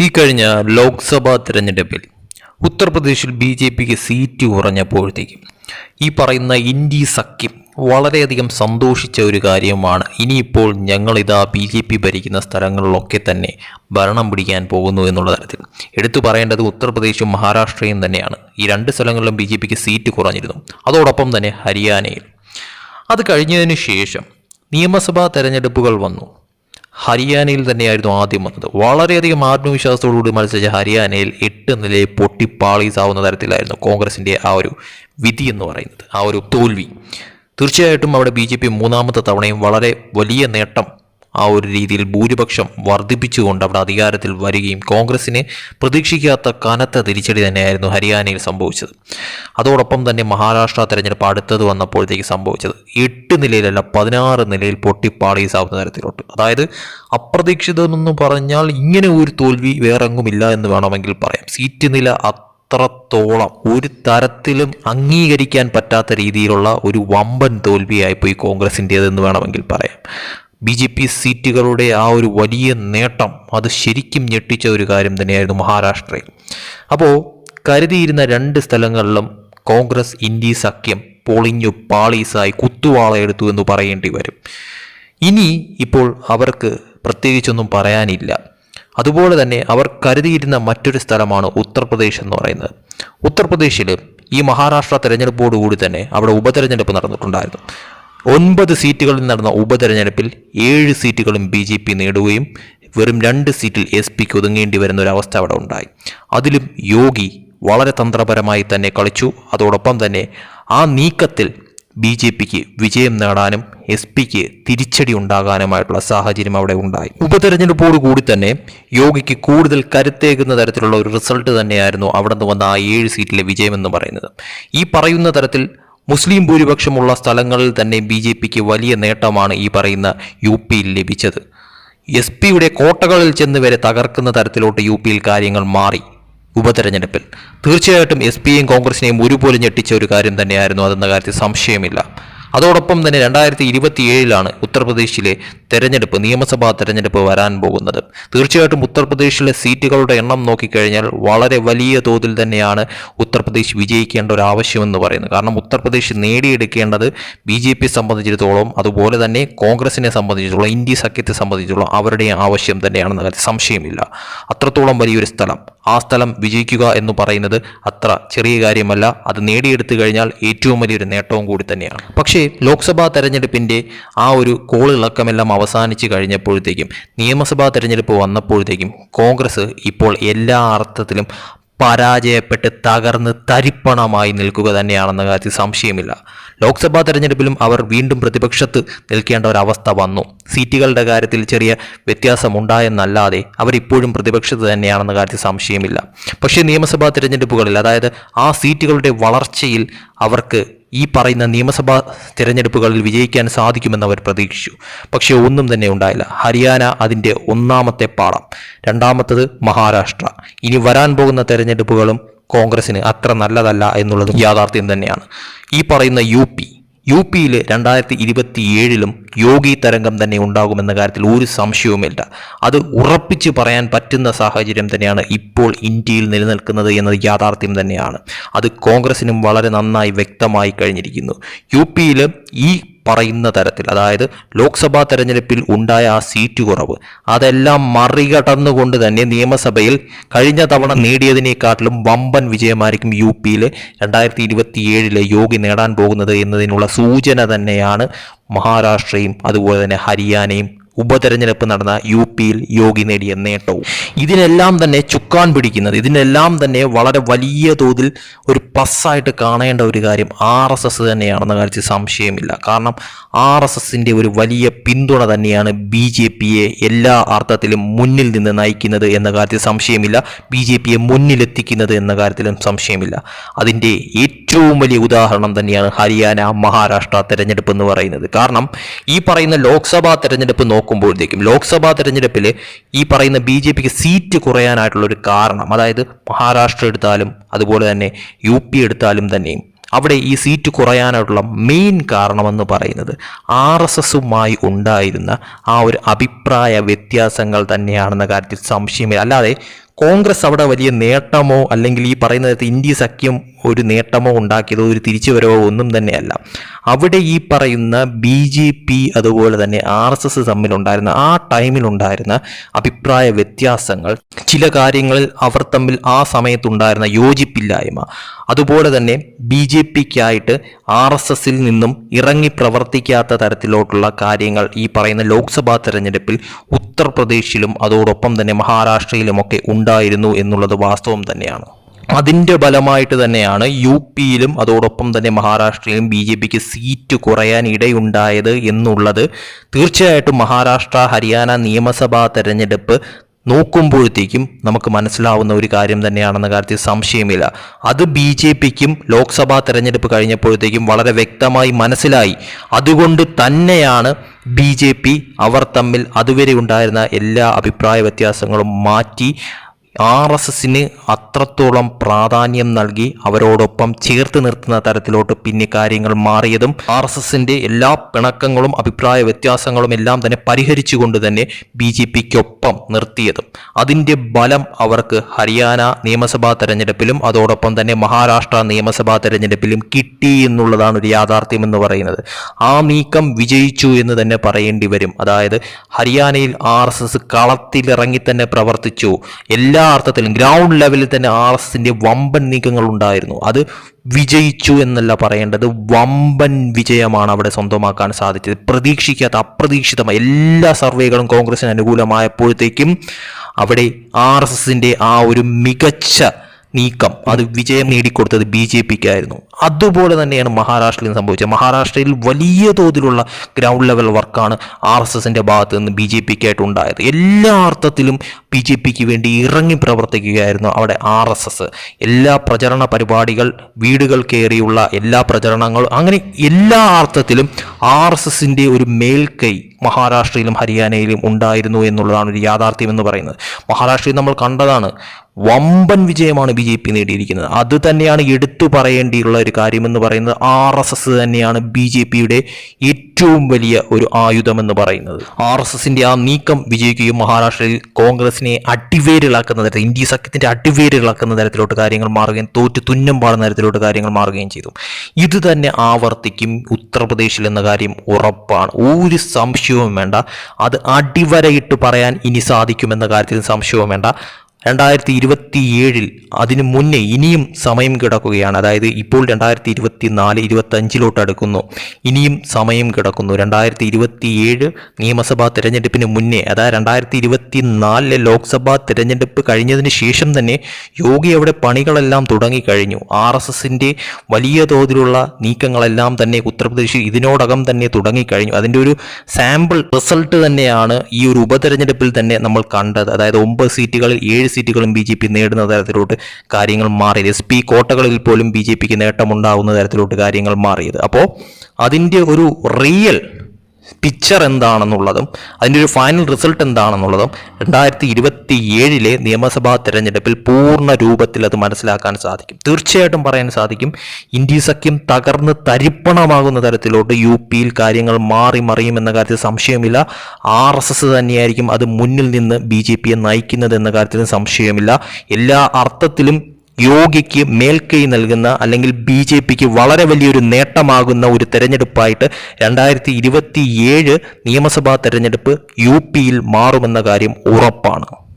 ഈ കഴിഞ്ഞ ലോക്സഭാ തിരഞ്ഞെടുപ്പിൽ ഉത്തർപ്രദേശിൽ ബി ജെ പിക്ക് സീറ്റ് കുറഞ്ഞപ്പോഴത്തേക്കും ഈ പറയുന്ന ഇന്ത്യ സഖ്യം വളരെയധികം സന്തോഷിച്ച ഒരു കാര്യമാണ്. ഇനിയിപ്പോൾ ഞങ്ങളിതാ ബി ജെ പി ഭരിക്കുന്ന സ്ഥലങ്ങളിലൊക്കെ തന്നെ ഭരണം പിടിക്കാൻ പോകുന്നു എന്നുള്ള തരത്തിൽ. എടുത്തു പറയേണ്ടത് ഉത്തർപ്രദേശും മഹാരാഷ്ട്രയും തന്നെയാണ്. ഈ രണ്ട് സ്ഥലങ്ങളിലും ബി ജെ പിക്ക് സീറ്റ് കുറഞ്ഞിരുന്നു. അതോടൊപ്പം തന്നെ ഹരിയാനയിൽ. അത് കഴിഞ്ഞതിന് ശേഷം നിയമസഭാ തെരഞ്ഞെടുപ്പുകൾ വന്നു. ഹരിയാനയിൽ തന്നെയായിരുന്നു ആദ്യം വന്നത്. വളരെയധികം ആത്മവിശ്വാസത്തോടുകൂടി മത്സരിച്ച ഹരിയാനയിൽ എട്ട് നിലയിൽ പൊട്ടിപ്പാളീസാവുന്ന തരത്തിലായിരുന്നു കോൺഗ്രസിന്റെ ആ ഒരു വിധി എന്ന് പറയുന്നത് ആ ഒരു തോൽവി. തീർച്ചയായിട്ടും അവിടെ ബി മൂന്നാമത്തെ തവണയും വളരെ വലിയ നേട്ടം ആ ഒരു രീതിയിൽ ഭൂരിപക്ഷം വർദ്ധിപ്പിച്ചുകൊണ്ട് അവിടെ അധികാരത്തിൽ വരികയും കോൺഗ്രസിന് പ്രതീക്ഷിക്കാത്ത കനത്ത തിരിച്ചടി തന്നെയായിരുന്നു ഹരിയാനയിൽ സംഭവിച്ചത്. അതോടൊപ്പം തന്നെ മഹാരാഷ്ട്ര തെരഞ്ഞെടുപ്പ് അടുത്തത് വന്നപ്പോഴത്തേക്ക് സംഭവിച്ചത്. എട്ട് നിലയിലല്ല പതിനാറ് നിലയിൽ പൊട്ടിപ്പാളീസാവുന്ന തരത്തിലോട്ട് അതായത് അപ്രതീക്ഷിതമെന്ന് പറഞ്ഞാൽ ഇങ്ങനെ ഒരു തോൽവി വേറെങ്ങുമില്ല എന്ന് വേണമെങ്കിൽ പറയാം. സീറ്റ് നില അത്രത്തോളം ഒരു തരത്തിലും അംഗീകരിക്കാൻ പറ്റാത്ത രീതിയിലുള്ള ഒരു വമ്പൻ തോൽവിയായിപ്പോയി കോൺഗ്രസിന്റേതെന്ന് വേണമെങ്കിൽ പറയാം. ബി ജെ പി സീറ്റുകളുടെ ആ ഒരു വലിയ നേട്ടം അത് ശരിക്കും ഞെട്ടിച്ച ഒരു കാര്യം തന്നെയായിരുന്നു മഹാരാഷ്ട്രയിൽ. അപ്പോൾ കരുതിയിരുന്ന രണ്ട് സ്ഥലങ്ങളിലും കോൺഗ്രസ് ഇന്ത്യ സഖ്യം പൊളിഞ്ഞു പാളീസായി കുത്തുവാളയെടുത്തു എന്ന് പറയേണ്ടി വരും. ഇനി ഇപ്പോൾ അവർക്ക് പ്രത്യേകിച്ചൊന്നും പറയാനില്ല. അതുപോലെ തന്നെ അവർ കരുതിയിരുന്ന മറ്റൊരു സ്ഥലമാണ് ഉത്തർപ്രദേശ് എന്ന് പറയുന്നത്. ഉത്തർപ്രദേശിൽ ഈ മഹാരാഷ്ട്ര തെരഞ്ഞെടുപ്പോടുകൂടി തന്നെ അവിടെ ഉപതെരഞ്ഞെടുപ്പ് നടന്നിട്ടുണ്ടായിരുന്നു. ഒൻപത് സീറ്റുകളിൽ നടന്ന ഉപതെരഞ്ഞെടുപ്പിൽ ഏഴ് സീറ്റുകളും ബി ജെ പി നേടുകയും വെറും രണ്ട് സീറ്റിൽ എസ് പിക്ക് ഒതുങ്ങേണ്ടി വരുന്ന ഒരു അവസ്ഥ അവിടെ ഉണ്ടായി. അതിലും യോഗി വളരെ തന്ത്രപരമായി തന്നെ കളിച്ചു. അതോടൊപ്പം തന്നെ ആ നീക്കത്തിൽ ബി ജെ പിക്ക് വിജയം നേടാനും എസ് പിക്ക് തിരിച്ചടി ഉണ്ടാകാനുമായിട്ടുള്ള സാഹചര്യം അവിടെ ഉണ്ടായി. ഉപതെരഞ്ഞെടുപ്പോടുകൂടി തന്നെ യോഗിക്ക് കൂടുതൽ കരുത്തേകുന്ന തരത്തിലുള്ള ഒരു റിസൾട്ട് തന്നെയായിരുന്നു അവിടെ നിന്ന് വന്ന ആ ഏഴ് സീറ്റിലെ വിജയമെന്ന് പറയുന്നത്. ഈ പറയുന്ന തരത്തിൽ മുസ്ലിം ഭൂരിപക്ഷമുള്ള സ്ഥലങ്ങളിൽ തന്നെ ബി ജെ പിക്ക് വലിയ നേട്ടമാണ് ഈ പറയുന്ന യു പിയിൽ ലഭിച്ചത്. എസ് പിയുടെ കോട്ടകളിൽ ചെന്ന് വരെ തകർക്കുന്ന തരത്തിലോട്ട് യു പിയിൽ കാര്യങ്ങൾ മാറി ഉപതെരഞ്ഞെടുപ്പിൽ. തീർച്ചയായിട്ടും എസ് പിയെയും കോൺഗ്രസിനെയും ഒരുപോലെ ഞെട്ടിച്ച ഒരു കാര്യം തന്നെയായിരുന്നു അതെന്ന കാര്യത്തിൽ സംശയമില്ല. അതോടൊപ്പം തന്നെ രണ്ടായിരത്തി ഇരുപത്തി ഏഴിലാണ് ഉത്തർപ്രദേശിലെ തെരഞ്ഞെടുപ്പ് നിയമസഭാ തെരഞ്ഞെടുപ്പ് വരാൻ പോകുന്നത്. തീർച്ചയായിട്ടും ഉത്തർപ്രദേശിലെ സീറ്റുകളുടെ എണ്ണം നോക്കിക്കഴിഞ്ഞാൽ വളരെ വലിയ തോതിൽ തന്നെയാണ് ഉത്തർപ്രദേശ് വിജയിക്കേണ്ട ഒരു ആവശ്യമെന്ന് പറയുന്നത്. കാരണം ഉത്തർപ്രദേശ് നേടിയെടുക്കേണ്ടത് ബി ജെ പി സംബന്ധിച്ചിടത്തോളം അതുപോലെ തന്നെ കോൺഗ്രസിനെ സംബന്ധിച്ചിടത്തോളം ഇന്ത്യ സഖ്യത്തെ സംബന്ധിച്ചിടത്തോളം അവരുടെ ആവശ്യം തന്നെയാണെന്ന കാര്യത്തിൽ സംശയമില്ല. അത്രത്തോളം വലിയൊരു സ്ഥലം. ആ സ്ഥലം വിജയിക്കുക എന്ന് പറയുന്നത് അത്ര ചെറിയ കാര്യമല്ല. അത് നേടിയെടുത്തു കഴിഞ്ഞാൽ ഏറ്റവും വലിയൊരു നേട്ടവും കൂടി തന്നെയാണ്. പക്ഷേ ലോക്സഭാ തെരഞ്ഞെടുപ്പിന്റെ ആ ഒരു കോളിളക്കമെല്ലാം അവസാനിച്ച് കഴിഞ്ഞപ്പോഴത്തേക്കും നിയമസഭാ തെരഞ്ഞെടുപ്പ് വന്നപ്പോഴത്തേക്കും കോൺഗ്രസ് ഇപ്പോൾ എല്ലാ അർത്ഥത്തിലും പരാജയപ്പെട്ട് തകർന്ന് തരിപ്പണമായി നിൽക്കുക തന്നെയാണെന്ന കാര്യത്തിൽ സംശയമില്ല. ലോക്സഭാ തെരഞ്ഞെടുപ്പിലും അവർ വീണ്ടും പ്രതിപക്ഷത്ത് നിൽക്കേണ്ട ഒരവസ്ഥ വന്നു. സീറ്റുകളുടെ കാര്യത്തിൽ ചെറിയ വ്യത്യാസമുണ്ടായെന്നല്ലാതെ അവരിപ്പോഴും പ്രതിപക്ഷത്ത് തന്നെയാണെന്ന കാര്യത്തിൽ സംശയമില്ല. പക്ഷേ നിയമസഭാ തിരഞ്ഞെടുപ്പുകളിൽ അതായത് ആ സീറ്റുകളുടെ വളർച്ചയിൽ അവർക്ക് ഈ പറയുന്ന നിയമസഭാ തിരഞ്ഞെടുപ്പുകളിൽ വിജയിക്കാൻ സാധിക്കുമെന്ന് അവർ പ്രതീക്ഷിച്ചു. പക്ഷേ ഒന്നും തന്നെ ഉണ്ടായില്ല. ഹരിയാന അതിന്റെ ഒന്നാമത്തെ പാഠം രണ്ടാമത്തത് മഹാരാഷ്ട്ര. ഇനി വരാൻ പോകുന്ന തെരഞ്ഞെടുപ്പുകളും കോൺഗ്രസിന് അത്ര നല്ലതല്ല എന്നുള്ളത് യാഥാർത്ഥ്യം തന്നെയാണ്. ഈ പറയുന്ന യു യു പിയിൽ രണ്ടായിരത്തി ഇരുപത്തി ഏഴിലും യോഗി തരംഗം തന്നെ ഉണ്ടാകുമെന്ന കാര്യത്തിൽ ഒരു സംശയവുമില്ല. അത് ഉറപ്പിച്ച് പറയാൻ പറ്റുന്ന സാഹചര്യം തന്നെയാണ് ഇപ്പോൾ ഇന്ത്യയിൽ നിലനിൽക്കുന്നത് എന്നത് യാഥാർത്ഥ്യം തന്നെയാണ്. അത് കോൺഗ്രസിനും വളരെ നന്നായി വ്യക്തമായി കഴിഞ്ഞിരിക്കുന്നു. യു പിയിൽ ഈ പറയുന്ന തരത്തിൽ അതായത് ലോക്സഭാ തെരഞ്ഞെടുപ്പിൽ ഉണ്ടായ ആ സീറ്റ് കുറവ് അതെല്ലാം മറികടന്നുകൊണ്ട് തന്നെ നിയമസഭയിൽ കഴിഞ്ഞ തവണ നേടിയതിനേക്കാട്ടിലും വമ്പൻ വിജയമായിരിക്കും യു പിയിൽ രണ്ടായിരത്തി ഇരുപത്തിയേഴിലെ യോഗി നേടാൻ പോകുന്നത് എന്നതിനുള്ള സൂചന തന്നെയാണ് മഹാരാഷ്ട്രയും അതുപോലെ തന്നെ ഹരിയാനയും ഉപതെരഞ്ഞെടുപ്പ് നടന്ന യു പിയിൽ യോഗി നേടിയ നേട്ടവും. ഇതിനെല്ലാം തന്നെ ചുക്കാൻ പിടിക്കുന്നത് ഇതിനെല്ലാം തന്നെ വളരെ വലിയ തോതിൽ ഒരു പ്ലസ്സായിട്ട് കാണേണ്ട ഒരു കാര്യം ആർ എസ് എസ് തന്നെയാണെന്ന കാര്യത്തിൽ സംശയമില്ല. കാരണം ആർ എസ് എസിന്റെ ഒരു വലിയ പിന്തുണ തന്നെയാണ് ബി ജെ പിയെ എല്ലാ അർത്ഥത്തിലും മുന്നിൽ നിന്ന് നയിക്കുന്നത് എന്ന കാര്യത്തിൽ സംശയമില്ല. ബി ജെ പിയെ മുന്നിലെത്തിക്കുന്നത് എന്ന കാര്യത്തിലും സംശയമില്ല. അതിന്റെ ഏറ്റവും വലിയ ഉദാഹരണം തന്നെയാണ് ഹരിയാന മഹാരാഷ്ട്ര തെരഞ്ഞെടുപ്പ് എന്ന് പറയുന്നത്. കാരണം ഈ പറയുന്ന ലോക്സഭാ തെരഞ്ഞെടുപ്പ് നോക്കുമ്പോഴത്തേക്കും ലോക്സഭാ തെരഞ്ഞെടുപ്പിൽ ഈ പറയുന്ന ബി ജെ പിക്ക് സീറ്റ് കുറയാനായിട്ടുള്ള ഒരു കാരണം അതായത് മഹാരാഷ്ട്ര എടുത്താലും അതുപോലെ തന്നെ യു പി എടുത്താലും തന്നെയും അവിടെ ഈ സീറ്റ് കുറയാനായിട്ടുള്ള മെയിൻ കാരണമെന്ന് പറയുന്നത് ആർ എസ് എസുമായി ഉണ്ടായിരുന്ന ആ ഒരു അഭിപ്രായ വ്യത്യാസങ്ങൾ തന്നെയാണെന്ന കാര്യത്തിൽ സംശയമില്ല അല്ലാതെ കോൺഗ്രസ് അവിടെ വലിയ നേട്ടമോ അല്ലെങ്കിൽ ഈ പറയുന്ന നേരത്തെ ഇന്ത്യ സഖ്യം ഒരു നേട്ടമോ ഉണ്ടാക്കിയതോ ഒരു തിരിച്ചുവരവോ ഒന്നും തന്നെയല്ല. അവിടെ ഈ പറയുന്ന ബി ജെ പി അതുപോലെ തന്നെ ആർ എസ് എസ് തമ്മിലുണ്ടായിരുന്ന ആ ടൈമിലുണ്ടായിരുന്ന അഭിപ്രായ വ്യത്യാസങ്ങൾ ചില കാര്യങ്ങളിൽ അവർ തമ്മിൽ ആ സമയത്തുണ്ടായിരുന്ന യോജിപ്പില്ലായ്മ അതുപോലെ തന്നെ ബി ജെ പിക്കായിട്ട് ആർ എസ് എസിൽ നിന്നും ഇറങ്ങി പ്രവർത്തിക്കാത്ത തരത്തിലോട്ടുള്ള കാര്യങ്ങൾ ഈ പറയുന്ന ലോക്സഭാ തെരഞ്ഞെടുപ്പിൽ ഉത്തർപ്രദേശിലും അതോടൊപ്പം തന്നെ മഹാരാഷ്ട്രയിലുമൊക്കെ ഉണ്ടായിരുന്നു എന്നുള്ളത് വാസ്തവം തന്നെയാണ്. അതിന്റെ ഫലമായിട്ട് തന്നെയാണ് യു പിയിലും അതോടൊപ്പം തന്നെ മഹാരാഷ്ട്രയിലും ബി ജെ പിക്ക് സീറ്റ് കുറയാൻ ഇടയുണ്ടായത് എന്നുള്ളത്. തീർച്ചയായിട്ടും മഹാരാഷ്ട്ര ഹരിയാന നിയമസഭാ തെരഞ്ഞെടുപ്പ് നോക്കുമ്പോഴത്തേക്കും നമുക്ക് മനസ്സിലാവുന്ന ഒരു കാര്യം തന്നെയാണെന്ന കാര്യത്തിൽ സംശയമില്ല. അത് ബി ജെ പിക്കും ലോക്സഭാ തെരഞ്ഞെടുപ്പ് കഴിഞ്ഞപ്പോഴത്തേക്കും വളരെ വ്യക്തമായി മനസ്സിലായി. അതുകൊണ്ട് തന്നെയാണ് ബി ജെ പി അവർ തമ്മിൽ അതുവരെ ഉണ്ടായിരുന്ന എല്ലാ അഭിപ്രായ വ്യത്യാസങ്ങളും മാറ്റി ആർ എസ് എസിന് അത്രത്തോളം പ്രാധാന്യം നൽകി അവരോടൊപ്പം ചേർത്ത് നിർത്തുന്ന തരത്തിലോട്ട് പിന്നെ കാര്യങ്ങൾ മാറിയതും ആർ എസ് എസിന്റെ എല്ലാ പിണക്കങ്ങളും അഭിപ്രായ വ്യത്യാസങ്ങളും എല്ലാം തന്നെ പരിഹരിച്ചുകൊണ്ട് തന്നെ ബി ജെ പിക്കൊപ്പം നിർത്തിയതും. അതിന്റെ ബലം അവർക്ക് ഹരിയാന നിയമസഭാ തെരഞ്ഞെടുപ്പിലും അതോടൊപ്പം തന്നെ മഹാരാഷ്ട്ര നിയമസഭാ തെരഞ്ഞെടുപ്പിലും കിട്ടി എന്നുള്ളതാണ് ഒരു യാഥാർത്ഥ്യം എന്ന് പറയുന്നത്. ആ നീക്കം വിജയിച്ചു എന്ന് തന്നെ പറയേണ്ടി വരും. അതായത് ഹരിയാനയിൽ ആർ എസ് എസ് കളത്തിലിറങ്ങി തന്നെ പ്രവർത്തിച്ചു. എല്ലാ അർത്ഥത്തിലും ഗ്രൗണ്ട് ലെവലിൽ തന്നെ ആർ എസ് എസിന്റെ വമ്പൻ നീക്കങ്ങൾ ഉണ്ടായിരുന്നു. അത് വിജയിച്ചു എന്നല്ല പറയേണ്ടത് വമ്പൻ വിജയമാണ് അവിടെ സ്വന്തമാക്കാൻ സാധിച്ചത്. പ്രതീക്ഷിക്കാത്ത അപ്രതീക്ഷിതമായ എല്ലാ സർവേകളും കോൺഗ്രസിന് അനുകൂലമായപ്പോഴത്തേക്കും അവിടെ ആർ എസ് എസിന്റെ ആ ഒരു മികച്ച നീക്കം. അത് വിജയം നേടിക്കൊടുത്തത് ബി ജെ പിക്കായിരുന്നു. അതുപോലെ തന്നെയാണ് മഹാരാഷ്ട്രയിൽ സംഭവിച്ചത്. മഹാരാഷ്ട്രയിൽ വലിയ തോതിലുള്ള ഗ്രൗണ്ട് ലെവൽ വർക്കാണ് ആർ എസ് എസിന്റെ ഭാഗത്ത് നിന്ന് ബി ജെ പിക്കായിട്ട് ഉണ്ടായത് എല്ലാ അർത്ഥത്തിലും ബി ജെ പിക്ക് വേണ്ടി ഇറങ്ങി പ്രവർത്തിക്കുകയായിരുന്നു അവിടെ ആർ എസ് എസ് എല്ലാ പ്രചരണ പരിപാടികൾ വീടുകൾ കയറിയുള്ള എല്ലാ പ്രചരണങ്ങളും അങ്ങനെ എല്ലാ അർത്ഥത്തിലും ആർ എസ് എസിന്റെ ഒരു മേൽക്കൈ മഹാരാഷ്ട്രയിലും ഹരിയാനയിലും ഉണ്ടായിരുന്നു എന്നുള്ളതാണ് ഒരു യാഥാർത്ഥ്യം എന്ന് പറയുന്നത്. മഹാരാഷ്ട്രയിൽ നമ്മൾ കണ്ടതാണ് വമ്പൻ വിജയമാണ് ബി ജെ പി നേടിയിരിക്കുന്നത്. അത് തന്നെയാണ് എടുത്തു പറയേണ്ടിയുള്ള ഒരു കാര്യമെന്ന് പറയുന്നത് ആർ എസ് എസ് തന്നെയാണ് ബി ജെ പിയുടെ ഏറ്റവും വലിയ ഒരു ആയുധമെന്ന് പറയുന്നത്. ആർ എസ് എസിന്റെ ആ നീക്കം വിജയിക്കുകയും മഹാരാഷ്ട്രയിൽ കോൺഗ്രസിനെ അടിവേരിളാക്കുന്ന തരത്തിൽ ഇന്ത്യ സഖ്യത്തിന്റെ അടിവേരിളാക്കുന്ന തരത്തിലോട്ട് കാര്യങ്ങൾ മാറുകയും തോറ്റ് തുന്നം പാടുന്ന തരത്തിലോട്ട് കാര്യങ്ങൾ മാറുകയും ചെയ്തു. ഇത് തന്നെ ആവർത്തിക്കും ഉത്തർപ്രദേശിൽ എന്ന കാര്യം ഉറപ്പാണ്. ഒരു സംശയവും വേണ്ട. അത് അടിവരയിട്ട് പറയാൻ ഇനി സാധിക്കുമെന്ന കാര്യത്തിൽ സംശയവും വേണ്ട. രണ്ടായിരത്തി ഇരുപത്തി ഏഴിൽ അതിനു മുന്നേ ഇനിയും സമയം കിടക്കുകയാണ്. അതായത് ഇപ്പോൾ രണ്ടായിരത്തി ഇരുപത്തി നാല് ഇരുപത്തി അഞ്ചിലോട്ട് അടുക്കുന്നു. ഇനിയും സമയം കിടക്കുന്നു. രണ്ടായിരത്തി ഇരുപത്തി ഏഴ് നിയമസഭാ തിരഞ്ഞെടുപ്പിന് മുന്നേ അതായത് രണ്ടായിരത്തി ഇരുപത്തി നാലിലെ ലോക്സഭാ തിരഞ്ഞെടുപ്പ് കഴിഞ്ഞതിന് ശേഷം തന്നെ യോഗി അവിടെ പണികളെല്ലാം തുടങ്ങിക്കഴിഞ്ഞു. ആർ എസ് എസിന്റെ വലിയ തോതിലുള്ള നീക്കങ്ങളെല്ലാം തന്നെ ഉത്തർപ്രദേശിൽ ഇതിനോടകം തന്നെ തുടങ്ങിക്കഴിഞ്ഞു. അതിന്റെ ഒരു സാമ്പിൾ റിസൾട്ട് തന്നെയാണ് ഈ ഒരു ഉപതെരഞ്ഞെടുപ്പിൽ തന്നെ നമ്മൾ കണ്ടത്. അതായത് ഒമ്പത് സീറ്റുകളിൽ ഏഴ് സീറ്റുകളും ബി ജെ പി നേടുന്ന തരത്തിലോട്ട് കാര്യങ്ങൾ മാറിയത് എസ് പി കോട്ടകളിൽ പോലും ബി ജെ പിക്ക് നേട്ടമുണ്ടാകുന്ന തരത്തിലോട്ട് കാര്യങ്ങൾ മാറിയത്. അപ്പോൾ അതിന്റെ ഒരു റിയൽ പിക്ചർ എന്താണെന്നുള്ളതും അതിന്റെ ഒരു ഫൈനൽ റിസൾട്ട് എന്താണെന്നുള്ളതും രണ്ടായിരത്തി ഇരുപത്തി ഏഴിലെ നിയമസഭാ തെരഞ്ഞെടുപ്പിൽ പൂർണ രൂപത്തിൽ അത് മനസ്സിലാക്കാൻ സാധിക്കും. തീർച്ചയായിട്ടും പറയാൻ സാധിക്കും ഇന്ത്യ സഖ്യം തകർന്ന് തരിപ്പണമാകുന്ന തരത്തിലോട്ട് യു പിയിൽ കാര്യങ്ങൾ മാറി മറിയുമെന്ന കാര്യത്തിൽ സംശയമില്ല. ആർ എസ് എസ് തന്നെയായിരിക്കും അത് മുന്നിൽ നിന്ന് ബി ജെ പിയെ നയിക്കുന്നത് എന്ന കാര്യത്തിലും സംശയമില്ല. എല്ലാ അർത്ഥത്തിലും യോഗിക്ക് മേൽക്കൈ നൽകുന്ന അല്ലെങ്കിൽ ബി ജെ പിക്ക് വളരെ വലിയൊരു നേട്ടമാകുന്ന ഒരു തെരഞ്ഞെടുപ്പായിട്ട് രണ്ടായിരത്തി ഇരുപത്തി ഏഴ് നിയമസഭാ തെരഞ്ഞെടുപ്പ് യു പിയിൽ മാറുമെന്ന കാര്യം ഉറപ്പാണ്.